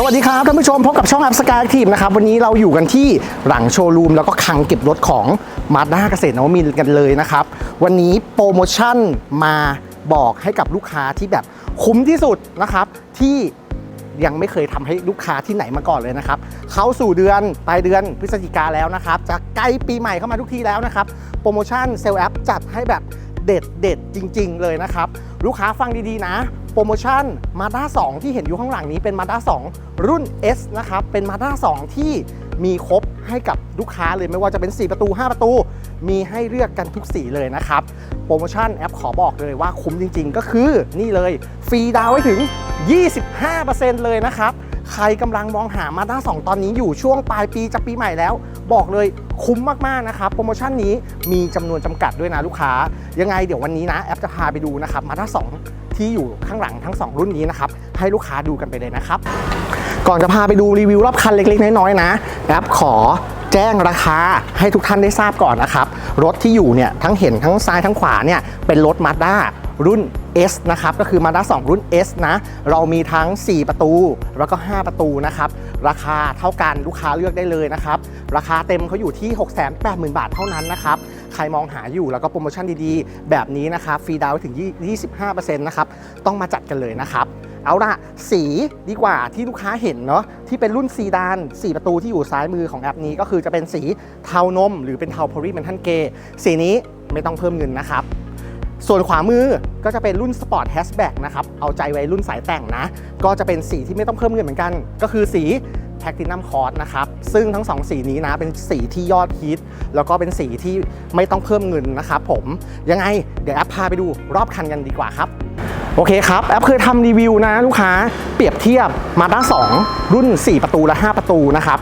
สวัสดีครับท่านผู้ชมพบกับช่องแอปสกายทีมนะครับวันนี้เราอยู่กันที่หลังโชว์รูมแล้วก็คลังเก็บรถของมาด้าเกษตรนวมินทร์กันเลยนะครับ วันนี้โปรโมชั่นมาบอกให้กับลูกค้าที่แบบคุ้มที่สุดนะครับ ที่ยังไม่เคยทำให้ลูกค้าที่ไหนมาก่อนเลยนะครับ เข้าสู่เดือนปลายเดือนพฤศจิกาแล้วนะครับ จะใกล้ปีใหม่เข้ามาทุกทีแล้วนะครับ โปรโมชั่นเซลล์แอปจัดให้แบบ เด็ดเด็ดจริง ๆ เลยนะครับ ลูกค้าฟังดีๆนะ โปรโมชั่น Mazda 2ที่เห็นอยู่ข้างหลังนี้เป็น Mazda 2รุ่น S นะครับ เป็น Mazda 2ที่มีครบให้กับลูกค้าเลยไม่ว่าจะเป็น 4 ประตู 5 ประตู มีให้เลือกกันทุกสีเลยนะครับ โปรโมชั่นแอปขอบอกเลยว่าคุ้มจริง ๆ ก็คือนี่เลย ฟรีดาวไว้ถึง 25%เลยนะครับ ใครกำลังมองหา Mazda 2ตอนนี้อยู่ช่วงปลายปีจะปีใหม่แล้ว บอกเลยคุ้มมากๆนะครับ โปรโมชั่นนี้มีจำนวนจำกัดด้วยนะลูกค้า ยังไงเดี๋ยววันนี้นะแอปจะพาไปดูนะครับ Mazda 2ที่อยู่ข้างหลังทั้ง 2 รุ่นนี้นะครับให้ลูกค้าดูกันไปเลยนะครับ ก่อนจะพาไปดูรีวิวรอบคันเล็ก ๆ น้อยๆนะแอปขอแจ้งราคาให้ทุกท่านได้ทราบก่อนนะครับ รถที่อยู่เนี่ยทั้งเห็นทั้งซ้ายทั้งขวาเนี่ยเป็นรถ Mazda รุ่น S นะครับ ก็คือ Mazda 2 รุ่น S นะ เรามีทั้ง 4 ประตู แล้วก็ 5 ประตูนะครับ ราคาเท่ากันลูกค้าเลือกได้เลยนะครับ ราคาเต็มเขาอยู่ที่ 680,000 บาทเท่านั้นนะครับ ใครมองหาอยู่แล้วก็โปรโมชั่นดีๆ แบบนี้นะครับฟรีดาวน์ถึง 25%นะครับ ต้องมาจัดกันเลยนะครับเอาละสีดีกว่าที่ลูกค้าเห็นเนาะที่เป็นรุ่นซีดาน 4 ประตูที่อยู่ซ้ายมือของแอปนี้ก็คือจะเป็นสีเทานม หรือเป็นเทาโพลีเมนทันเกสีนี้ไม่ต้องเพิ่มเงินนะครับ ส่วนขวามือก็จะเป็นรุ่นสปอร์ตแฮชแบ็กนะครับ เอาใจไว้รุ่นสายแต่งนะ ก็จะเป็นสีที่ไม่ต้องเพิ่มเงินเหมือนกัน ก็คือสีแพคตินัมคอร์สนะครับ ซึ่งทั้งสองสีนี้นะ เป็นสีที่ยอดฮิต แล้วก็เป็นสีที่ไม่ต้องเพิ่มเงินนะครับผม ยังไงเดี๋ยวแอปพาไปดูรอบคันกันดีกว่าครับ โอเคครับ แอปเคยทำรีวิวนะลูกค้า เปรียบเทียบมาด้า2รุ่น 4 ประตูและ 5 ประตูนะครับ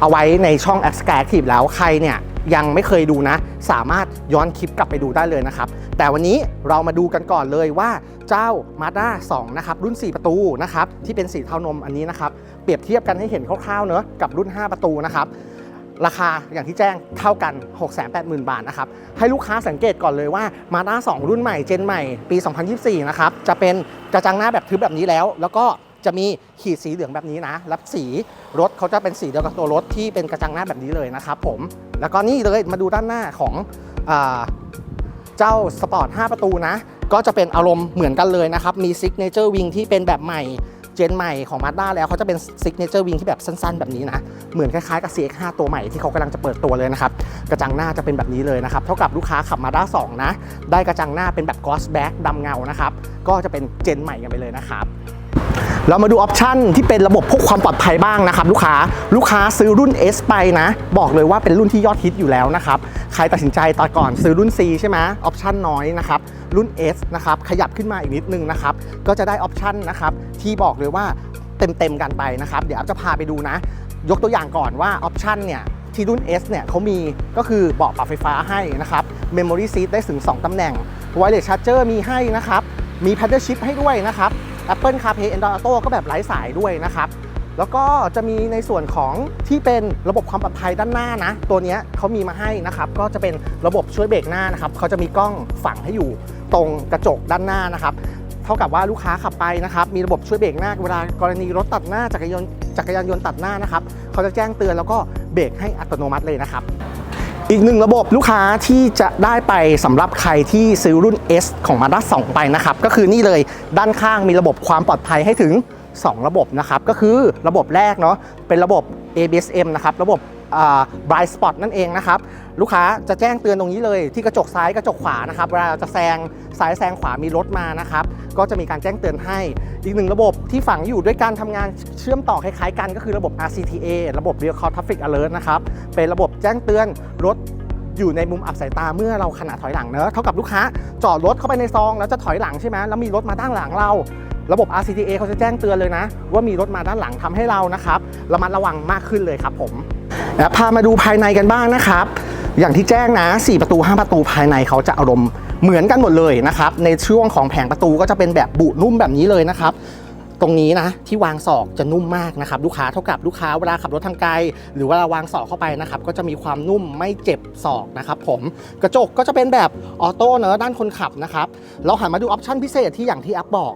เอาไว้ในช่อง a p s c a r Active แล้วใครเนี่ย ยังไม่เคยดูนะ สามารถย้อนคลิปกลับไปดูได้เลยนะครับ แต่วันนี้เรามาดูกันก่อนเลยว่าเจ้า Mazda 2นะครับรุ่น 4 ประตูนะครับที่เป็นสีเทานมอันนี้นะครับ เปรียบเทียบกันให้เห็นคร่าวๆเนอะกับรุ่น 5 ประตูนะครับราคาอย่างที่แจ้งเท่ากัน 680,000 บาทนะครับ ให้ลูกค้าสังเกตก่อนเลยว่า Mazda 2 รุ่นใหม่เจนใหม่ปี 2024 นะครับ จะเป็นกระจังหน้าแบบทึบแบบนี้แล้ว แล้วก็ จะมีขีดสีเหลืองแบบนี้นะแล้วสีรถเขาจะเป็นสีเดียวกับตัวรถที่เป็นกระจังหน้าแบบนี้เลยนะครับผม แล้วก็นี่เลยมาดูด้านหน้าของอเจ้าสปอร์ต 5 ประตูนะ ก็จะเป็นอารมณ์เหมือนกันเลยนะครับ มีซิกเนเจอร์วิงที่เป็นแบบใหม่เจนใหม่ของ Mazda แล้วเขาจะเป็นซิกเนเจอร์วิงที่แบบสั้นๆ แบบนี้นะ เหมือนคล้ายๆกับ CX5 ตัวใหม่ที่เขากำลังจะเปิดตัวเลยนะครับ กระจังหน้าจะเป็นแบบนี้เลยนะครับ เท่ากับลูกค้าขับ Mazda 2 นะ ได้กระจังหน้าเป็นแบบ Gloss Black ดำเงานะครับ ก็จะเป็นเจนใหม่กันไปเลยนะครับ เรามาดูออปชันที่เป็นระบบพวกความปลอดภัยบ้างนะครับลูกค้าลูกค้าซื้อรุ่น S ไปนะ บอกเลยว่าเป็นรุ่นที่ยอดฮิตอยู่แล้วนะครับใครตัดสินใจตอนก่อนซื้อรุ่น C ใช่ไหมออปชันน้อยนะครับรุ่น S นะครับขยับขึ้นมาอีกนิดนึงนะครับก็จะได้ออปชันนะครับที่บอกเลยว่าเต็มๆกันไปนะครับเดี๋ยวจะพาไปดูนะ ยกตัวอย่างก่อนว่าออปชันเนี่ยที่รุ่น S เนี่ยเขามีก็คือเบาะปรับไฟฟ้าให้นะครับ Memory Seat ได้ถึง 2ตำแหน่ง Wireless Charger มีให้นะครับ มี Paddle Shift ให้ด้วยนะครับ Apple CarPlay Android Auto ก็แบบไร้สายด้วยนะครับแล้วก็จะมีในส่วนของที่เป็นระบบความปลอดภัยด้านหน้านะ ตัวนี้เขามีมาให้นะครับ ก็จะเป็นระบบช่วยเบรกหน้านะครับเขาจะมีกล้องฝังให้อยู่ตรงกระจกด้านหน้านะครับ เท่ากับว่าลูกค้าขับไปนะครับ มีระบบช่วยเบรกหน้าเวลากรณีรถตัดหน้าจักรยานจักรยานยนต์ตัดหน้านะครับเขาจะแจ้งเตือนแล้วก็เบรกให้อัตโนมัติเลยนะครับ อีกหนึ่งระบบลูกค้าที่จะได้ไปสำหรับใครที่ซื้อรุ่น S ของ Mazda 2 ไปนะครับ ก็คือนี่เลยด้านข้างมีระบบความปลอดภัยให้ถึง 2 ระบบนะครับ ก็คือระบบแรกเนาะเป็นระบบ ABSM นะครับ ระบบ Blind Spot นั่นเองนะครับลูกค้าจะแจ้งเตือนตรงนี้เลยที่กระจกซ้ายกระจกขวานะครับเวลาจะแซงซ้ายแซงขวามีรถมานะครับก็จะมีการแจ้งเตือนให้ อีกหนึ่งระบบที่ฝังอยู่ด้วยการทำงานเชื่อมต่อคล้ายๆกันก็คือระบบ RCTA ระบบ Real Call Traffic Alert นะครับเป็นระบบแจ้งเตือนรถอยู่ในมุมอับสายตาเมื่อเราขณะถอยหลังเนอะเท่ากับลูกค้าจอดรถเข้าไปในซองแล้วจะถอยหลังใช่ไหมแล้วมีรถมาด้านหลังเราระบบ RCTA เขาจะแจ้งเตือนเลยนะ ว่ามีรถมาด้านหลังทำให้เรานะครับระมัดระวังมากขึ้นเลยครับผม และพามาดูภายในกันบ้างนะครับ อย่างที่แจ้งนะ 4 ประตู 5 ประตูภายในเขาจะอารมณ์เหมือนกันหมดเลยนะครับ ในช่วงของแผงประตูก็จะเป็นแบบบุนุ่มแบบนี้เลยนะครับตรงนี้นะที่วางศอกจะนุ่มมากนะครับลูกค้าเท่ากับลูกค้าเวลาขับรถทางไกล หรือเวลาวางศอกเข้าไปนะครับก็จะมีความนุ่มไม่เจ็บศอกนะครับผมกระจกก็จะเป็นแบบออโต้เนอะด้านคนขับนะครับเราหันมาดูออปชั่นพิเศษที่อย่างที่แอปบอก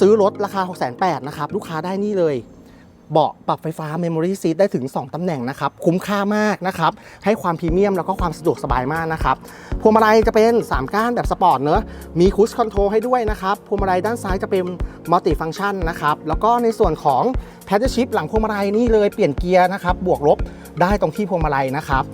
ซื้อรถราคา 6 8 0 0 0นะครับลูกค้าได้นี่เลย เบาะปรับไฟฟ้า Memory Seat ได้ถึง 2 ตำแหน่งนะครับ คุ้มค่ามากนะครับ ให้ความพรีเมียมแล้วก็ความสะดวกสบายมากนะครับ พวงมาลัยจะเป็น 3 ก้านแบบสปอร์ตเนอะมีคู i คอนโทรลให้ด้วยนะครับ พวงมาลัยด้านซ้ายจะเป็นมัลติฟังชันนะครับ แล้วก็ในส่วนของแพดเดิลชิพหลังพวงมาลัยนี่เลยเปลี่ยนเกียร์นะครับ บวกลบได้ตรงที่พวงมาลัยนะครับ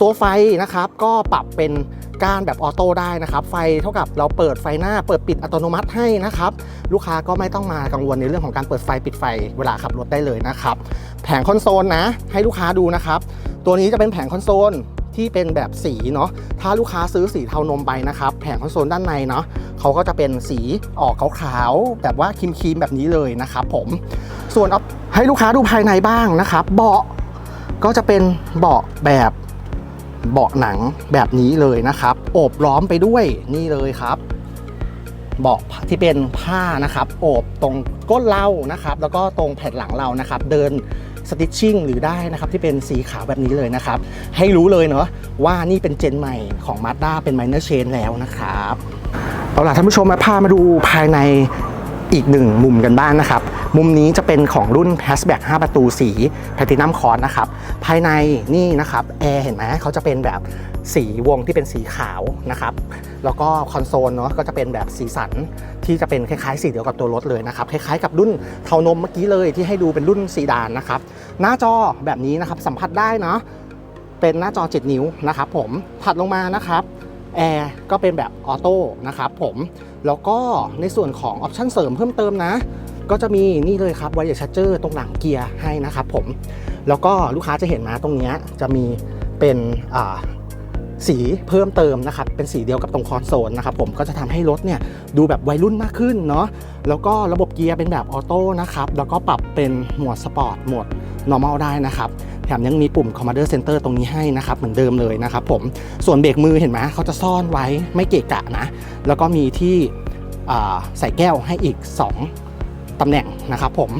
ตัวไฟนะครับก็ปรับเป็น ก้านแบบออโต้ได้นะครับ ไฟเท่ากับเราเปิดไฟหน้าเปิดปิดอัตโนมัติให้นะครับ ลูกค้าก็ไม่ต้องมากังวลในเรื่องของการเปิดไฟปิดไฟเวลาขับรถได้เลยนะครับ แผงคอนโซลนะ ให้ลูกค้าดูนะครับ ตัวนี้จะเป็นแผงคอนโซลที่เป็นแบบสีเนาะ ถ้าลูกค้าซื้อสีเทานมไปนะครับ แผงคอนโซลด้านในเนาะเขาก็จะเป็นสีออกขาวๆแบบว่าครีมๆแบบนี้เลยนะครับผม ส่วนให้ลูกค้าดูภายในบ้างนะครับ เบาะก็จะเป็นเบาะแบบ เบาะหนังแบบนี้เลยนะครับโอบล้อมไปด้วยนี่เลยครับ เบาะที่เป็นผ้านะครับโอบตรงก้นเรานะครับ แล้วก็ตรงแผ่นหลังเรานะครับ เดินสติชชิ่งหรือได้นะครับที่เป็นสีขาวแบบนี้เลยนะครับ ให้รู้เลยเนาะว่านี่เป็นเจนใหม่ของ Mazda เป็น Minor Chain แล้วนะครับ เอาล่ะท่านผู้ชมมาพามาดูภายในอีกหนึ่งมุมกันบ้างนะครับ มุมนี้จะเป็นของรุ่น Hatchback 5 ประตูสี Platinum c o r นะครับ ภายในนี่นะครับแอร์เห็นไหมเขาจะเป็นแบบสีวงที่เป็นสีขาวนะครับ แล้วก็คอนโซลเนาะก็จะเป็นแบบสีสันที่จะเป็นคล้ายๆ สีเดียวกับตัวรถเลยนะครับ คล้ายๆกับรุ่นเทานมเมื่อกี้เลยที่ให้ดูเป็นรุ่นซีดานนะครับ หน้าจอแบบนี้นะครับสัมผัสได้เนาะเป็นหน้าจอ 7 นิ้วนะครับผมถัดลงมานะครับแอร์ก็เป็นแบบออโต้นะครับผมแล้วก็ในส่วนของออปชั่นเสริมเพิ่มเติมนะ ก็จะมีนี่เลยครับไวเ r ชั c เจอร์ตรงหลังเกียร์ให้นะครับผม แล้วก็ลูกค้าจะเห็นนะตรงนี้จะมีเป็นสีเพิ่มเติมนะครับ เป็นสีเดียวกับตรงคอนโซลนะครับผมก็จะทำให้รถเนี่ยดูแบบวัยรุ่นมากขึ้นเนาะแล้วก็ระบบเกียร์เป็นแบบออโต้นะครับ แล้วก็ปรับเป็นโหมดสปอร์ตโหมด normal ได้นะครับ แถมยังมีปุ่ม commander center ตรงนี้ให้นะครับ เหมือนเดิมเลยนะครับผมส่วนเบรกมือเห็นไหมเขาจะซ่อนไว้ไม่เกะกะนะ แล้วก็มีที่ใส่แก้วให้อีก 2 ตำแหน่งนะครับผม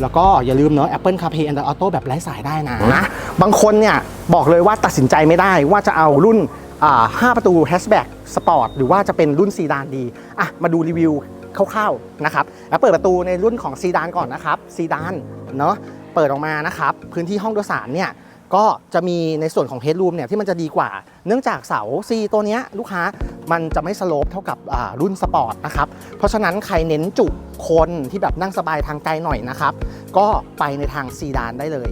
แล้วก็อย่าลืมเนาะ Apple CarPlay Android Auto แบบไร้สายได้นะนะบางคนเนี่ยบอกเลยว่าตัดสินใจไม่ได้ว่าจะเอารุ่นอ่า5ประตูแฮชแบ็กสปอร์ตหรือว่าจะเป็นรุ่นซีดานดีอะมาดูรีวิวคร่าวๆนะครับแล้วเปิดประตูในรุ่นของซีดานก่อนนะครับซีดานเนาะเปิดออกมานะครับ พื้นที่ห้องโดยสารเนี่ย ก็จะมีในส่วนของ headroom เนี่ยที่มันจะดีกว่า เนื่องจากเสา C ตัวเนี้ยลูกค้ามันจะไม่สโลปเท่ากับรุ่นสปอร์ตนะครับ เพราะฉะนั้นใครเน้นจุคนที่แบบนั่งสบายทางไกลหน่อยนะครับ ก็ไปในทางซีดานได้เลย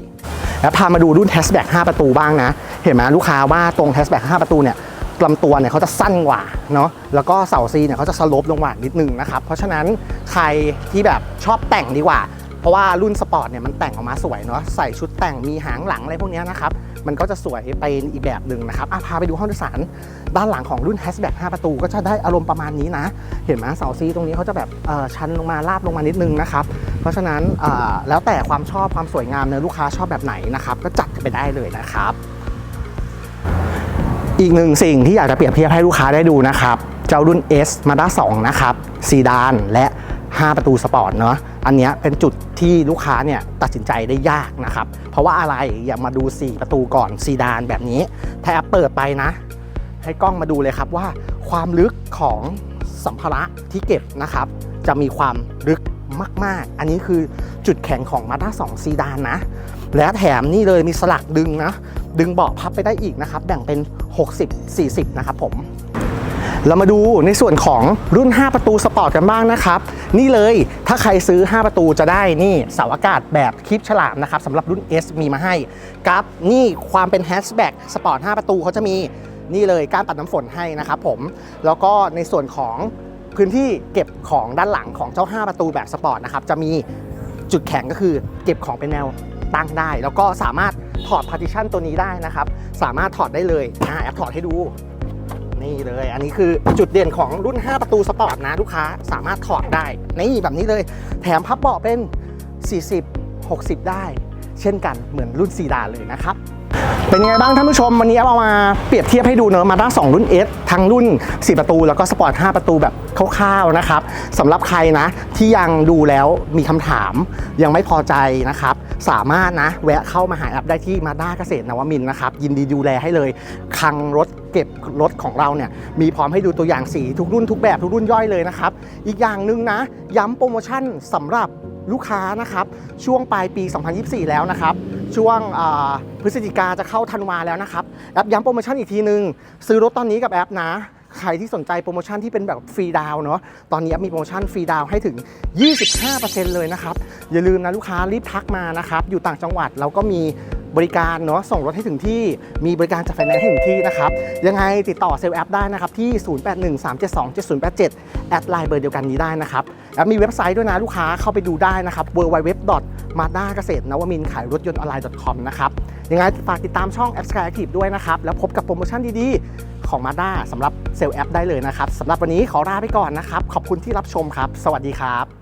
แล้วพามาดูรุ่น Hatchback 5ประตูบ้างนะ เห็นไหมลูกค้าว่าตรง Hatchback 5ประตูเนี่ยลำตัวเนี่ยเขาจะสั้นกว่าเนาะแล้วก็เสาซีเนี่ยเขาจะสโลปลงกว่านิดนึงนะครับ เพราะฉะนั้นใครที่แบบชอบแต่งดีกว่า เพราะว่ารุ่นสปอร์ตเนี่ยมันแต่งออกมาสวยเนาะใส่ชุดแต่งมีหางหลังอะไรพวกนี้นะครับ มันก็จะสวยไปอีกแบบหนึ่งนะครับอะพาไปดูห้องโดยสารด้านหลังของรุ่น Hatchback 5ประตูก็จะได้อารมณ์ประมาณนี้นะ เห็นไหมเสาซีตรงนี้เขาจะแบบเอ่อชันลงมาลาดลงมานิดนึงนะครับ เพราะฉะนั้นแล้วแต่ความชอบความสวยงามเนอะลูกค้าชอบแบบไหนนะครับ ก็จัดไปได้เลยนะครับ อีกหนึ่งสิ่งที่อยากจะเปรียบเทียบให้ลูกค้าได้ดูนะครับ เจ้ารุ่น S Mazda 2นะครับซีดานและ 5 ประตูสปอร์ตเนาะอันนี้เป็นจุดที่ลูกค้าเนี่ยตัดสินใจได้ยากนะครับ เพราะว่าอะไรอย่ามาดู 4 ประตูก่อนซีดานแบบนี้ ถ้าแอปเปิดไปนะ ให้กล้องมาดูเลยครับว่า ความลึกของสัมภาระที่เก็บนะครับ จะมีความลึกมาก ๆ อันนี้คือจุดแข็งของ Mazda 2ซีดานนะ และแถมนี่เลยมีสลักดึงนะ ดึงเบาะพับไปได้อีกนะครับ แบ่งเป็น 60 40 นะครับผม เรามาดูในส่วนของรุ่น 5 ประตูสปอร์ตกันบ้างนะครับ นี่เลยถ้าใครซื้อ 5 ประตูจะได้นี่เสาอากาศแบบคลิปฉลามนะครับสำหรับรุ่น S มีมาให้กับนี่ความเป็นแฮชแบ็กสปอร์ต 5 ประตูเขาจะมีนี่เลยการปัดน้ำฝนให้นะครับผมแล้วก็ในส่วนของพื้นที่เก็บของด้านหลังของเจ้า 5 ประตูแบบสปอร์ตนะครับจะมีจุดแข็งก็คือเก็บของเป็นแนวตั้งได้ แล้วก็สามารถถอด partition ตัวนี้ได้นะครับ สามารถถอดได้เลยอ่าแอปถอดให้ดู นี่เลย อันนี้คือจุดเด่นของรุ่น 5 ประตูสปอร์ตนะลูกค้าสามารถถอดได้ นี่แบบนี้เลย แถมพับเบาะเป็น 40 60 ได้ เช่นกันเหมือนรุ่นซีดานเลยนะครับ เป็นไงบ้างท่านผู้ชมวันนี้เอามาเปรียบเทียบให้ดูเนอะมาด้า2รุ่น S ทั้งรุ่น 4 ประตูแล้วก็สปอร์ต 5 ประตูแบบคร่าวๆนะครับสำหรับใครนะที่ยังดูแล้วมีคำถามยังไม่พอใจนะครับ สามารถนะแวะเข้ามาหาแอปได้ที่มาด้าเกษตรนวมินทร์นะครับ ยินดีดูแลให้เลยคลังรถเก็บรถของเราเนี่ยมีพร้อมให้ดูตัวอย่างสีทุกรุ่นทุกแบบทุกรุ่นย่อยเลยนะครับ อีกอย่างหนึ่งนะ ย้ำโปรโมชั่นสำหรับลูกค้านะครับ ช่วงปลายปี 2024 แล้วนะครับ ช่วงพฤศจิกาจะเข้าธันวาแล้วนะครับ แอปย้ำโปรโมชั่นอีกทีนึง ซื้อรถตอนนี้กับแอปนะ ใครที่สนใจโปรโมชั่นที่เป็นแบบฟรีดาวเนาะ ตอนนี้แอปมีโปรโมชั่นฟรีดาวให้ถึง 25%เลยนะครับ อย่าลืมนะลูกค้ารีบทักมานะครับ อยู่ต่างจังหวัดเราก็มี บริการเนาะส่งรถให้ถึงที่มีบริการจัดไฟแนนซ์ให้ถึงที่นะครับ ยังไงติดต่อเซลล์แอปได้นะครับ ที่ 0813727087 แอดไลน์เบอร์เดียวกันนี้ได้นะครับแอปมีเว็บไซต์ด้วยนะลูกค้าเข้าไปดูได้นะครับ www.mada เกษตรนวมินขายรถยนต์ออนไลน์ .com นะครับยังไงฝากติดตามช่อง App Sky Active ด้วยนะครับ แล้วพบกับโปรโมชั่นดีๆ ของ Mazda สำหรับเซลล์แอปได้เลยนะครับสำหรับวันนี้ขอลาไปก่อนนะครับ ขอบคุณที่รับชมครับ สวัสดีครับ